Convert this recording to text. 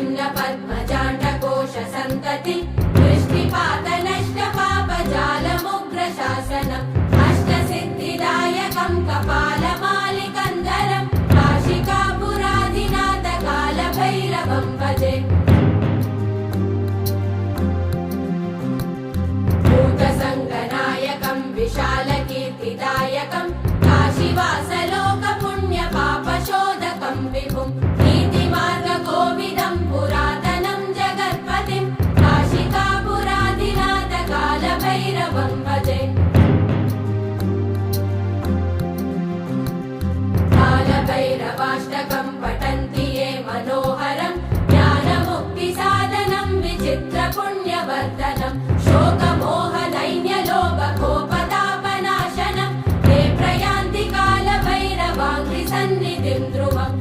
भिन्न पद्मजाण्डकोश सन्तति दृष्टिपात नष्ट पापजालमुग्र शासनम् अष्टसिद्धिदायकम् कपालमालिकन्दरम् काशिकापुराधिनाथ कालभैरवम् भजे ैरवाष्टकम् पठन्ति ये मनोहरम् ज्ञानमुक्तिसाधनं विचित्रपुण्यवर्धनम् शोकमोहनैन्यलोभोपतापनाशनम् ते प्रयान्ति कालभैरवाङ्गिसन्निधिन्द्रुवम्